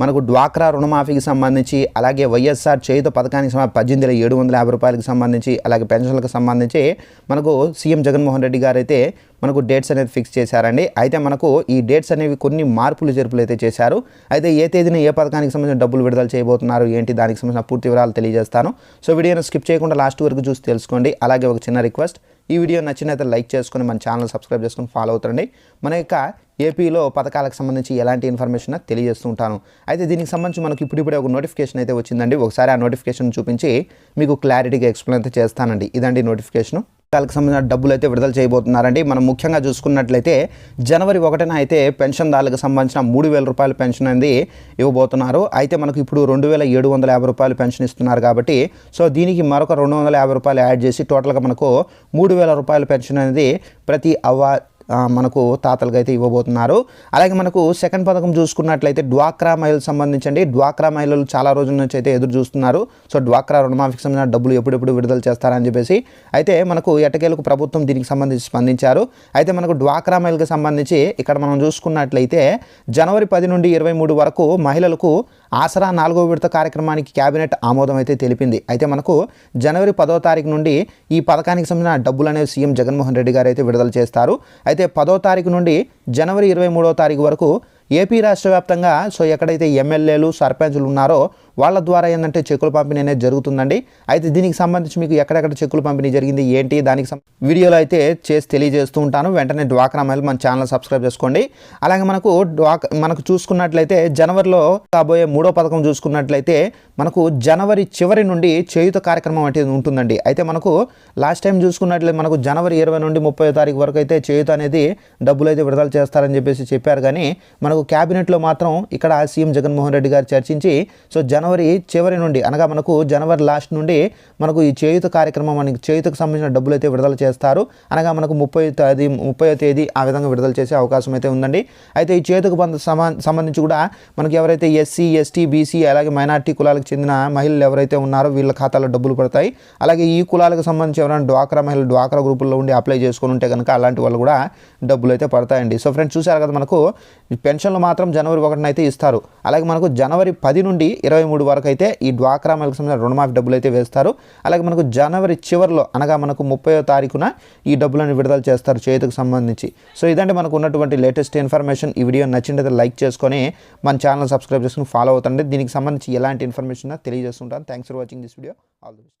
మనకు డ్వాక్రా రుణమాఫీకి సంబంధించి అలాగే వైఎస్ఆర్ చేయుత పథకానికి సంబంధించి పద్దెనిమిది వేల ఏడు వందల యాభై రూపాయలకు సంబంధించి అలాగే పెన్షన్లకు సంబంధించి మనకు సీఎం జగన్మోహన్ రెడ్డి గారు అయితే మనకు డేట్స్ అనేది ఫిక్స్ చేశారండి. అయితే మనకు ఈ డేట్స్ అనేవి కొన్ని మార్పులు చేర్పులు అయితే చేశారు. అయితే ఏ తేదీన ఏ పథకానికి సంబంధించిన డబ్బులు విడుదల చేయబోతున్నారు ఏంటి దానికి సంబంధించిన పూర్తి వివరాలు తెలియజేస్తాను. సో వీడియోను స్కిప్ చేయకుండా లాస్ట్ వరకు చూసి తెలుసుకోండి. అలాగే ఒక చిన్న రిక్వెస్ట్ ఈ వీడియో నచ్చినైతే లైక్ చేసుకొని మన ఛానల్ సబ్స్క్రైబ్ చేసుకొని ఫాలో అవుతుండండి మన యొక్క ఏపీలో పథకాలకు సంబంధించి ఎలాంటి ఇన్ఫర్మేషన్ తెలియజేస్తూ ఉంటాను. అయితే దీనికి సంబంధించి మనకి ఇప్పుడిప్పుడే ఒక నోటిఫికేషన్ అయితే వచ్చిందండి. ఒకసారి ఆ నోటిఫికేషన్ చూపించి మీకు క్లారిటీగా ఎక్స్ప్లెయిన్ అయితే చేస్తానండి. ఇదండి నోటిఫికేషన్. పథకాలకు సంబంధించిన డబ్బులు అయితే విడుదల చేయబోతున్నారండి. మనం ముఖ్యంగా చూసుకున్నట్లయితే జనవరి ఒకటిన అయితే పెన్షన్దారులకు సంబంధించిన మూడు వేల రూపాయల పెన్షన్ అనేది ఇవ్వబోతున్నారు. అయితే మనకు ఇప్పుడు రెండు వేల ఏడు వందల యాభై రూపాయలు పెన్షన్ ఇస్తున్నారు కాబట్టి సో దీనికి మరొక రెండు వందల యాభై రూపాయలు యాడ్ చేసి టోటల్గా మనకు మూడు వేల రూపాయల పెన్షన్ అనేది ప్రతి అవ్వ మనకు తాతలకు అయితే ఇవ్వబోతున్నారు. అలాగే మనకు సెకండ్ పథకం చూసుకున్నట్లయితే డ్వాక్రా మహిళలకు సంబంధించండి. డ్వాక్రా మహిళలు చాలా రోజుల నుంచి అయితే ఎదురు చూస్తున్నారు. సో డ్వాక్రా రుణమాఫీకి సంబంధించిన డబ్బులు ఎప్పుడెప్పుడు విడుదల చేస్తారని చెప్పేసి అయితే మనకు ఎటకేలకు ప్రభుత్వం దీనికి సంబంధించి స్పందించారు. అయితే మనకు డ్వాక్రా మహిళలకు సంబంధించి ఇక్కడ మనం చూసుకున్నట్లయితే జనవరి పది నుండి ఇరవై మూడు వరకు మహిళలకు ఆసరా నాలుగో విడత కార్యక్రమానికి కేబినెట్ ఆమోదం అయితే తెలిపింది. అయితే మనకు జనవరి పదో తారీఖు నుండి ఈ పథకానికి సంబంధించిన డబ్బులు అనేవి సీఎం జగన్మోహన్ రెడ్డి గారు అయితే విడుదల చేస్తారు. అయితే అయితే పదో తారీఖు నుండి జనవరి ఇరవై మూడో తారీఖు వరకు ఏపీ రాష్ట్ర వ్యాప్తంగా సో ఎక్కడైతే ఎమ్మెల్యేలు సర్పంచులు ఉన్నారో వాళ్ళ ద్వారా ఏంటంటే చెక్కుల పంపిణీ అనేది జరుగుతుందండి. అయితే దీనికి సంబంధించి మీకు ఎక్కడెక్కడ చెక్కుల పంపిణీ జరిగింది ఏంటి దానికి సం- వీడియోలో అయితే చేసి తెలియజేస్తూ ఉంటాను. వెంటనే డ్వాక్రా మహిళ మన ఛానల్ సబ్స్క్రైబ్ చేసుకోండి. అలాగే మనకు డ్వాక్ మనకు చూసుకున్నట్లయితే జనవరిలో కాబోయే మూడో పథకం చూసుకున్నట్లయితే మనకు జనవరి చివరి నుండి చేయుత కార్యక్రమం అనేది ఉంటుందండి. అయితే మనకు లాస్ట్ టైం చూసుకున్నట్లయితే మనకు జనవరి ఇరవై నుండి ముప్పై తారీఖు వరకు అయితే చేయుత అనేది డబ్బులు అయితే విడుదల చేస్తారని చెప్పేసి చెప్పారు. కానీ మనకు క్యాబినెట్లో మాత్రం ఇక్కడ సీఎం జగన్మోహన్ రెడ్డి గారు చర్చించి సో జనవరి చివరి నుండి అనగా మనకు జనవరి లాస్ట్ నుండి మనకు ఈ చేయుత కార్యక్రమం మనకి చేయుతకు సంబంధించిన డబ్బులు అయితే విడుదల చేస్తారు. అనగా మనకు ముప్పై తేదీ ముప్పై తేదీ ఆ విధంగా విడుదల చేసే అవకాశం అయితే ఉందండి. అయితే ఈ చేతుకు సంబంధించి కూడా మనకి ఎవరైతే ఎస్సీ ఎస్టీ బీసీ అలాగే మైనార్టీ కులాలకు చెందిన మహిళలు ఎవరైతే ఉన్నారో వీళ్ళ ఖాతాలో డబ్బులు పడతాయి. అలాగే ఈ కులాలకు సంబంధించి ఎవరైనా డ్వాక్రా మహిళలు డ్వాక్రా గ్రూపుల్లో ఉండి అప్లై చేసుకొని ఉంటే కనుక అలాంటి వాళ్ళు కూడా డబ్బులు అయితే పడతాయండి. సో ఫ్రెండ్స్ చూసారు కదా మనకు పెన్షన్లు మాత్రం జనవరి ఒకటిన అయితే ఇస్తారు. అలాగే మనకు జనవరి పది నుండి ఇరవై మూడు వరకు అయితే ఈ డ్వాక్రా మహిళకు సంబంధించిన రుణమాఫీ డబ్బులు అయితే వేస్తారు. అలాగే మనకు జనవరి చివరిలో అనగా మనకు ముప్పయో తారీఖున ఈ డబ్బులను విడుదల చేస్తారు చేతికి సంబంధించి. సో ఇదంటే మనకు ఉన్నటువంటి లేటెస్ట్ ఇన్ఫర్మేషన్. ఈ వీడియో నచ్చిందైతే లైక్ చేసుకొని మన ఛానల్ సబ్స్క్రైబ్ చేసుకుని ఫాలో అవుతండి. దీనికి సంబంధించి ఎలాంటి information తెలియజేస్తుంటాను. Thanks for watching this video. All the best.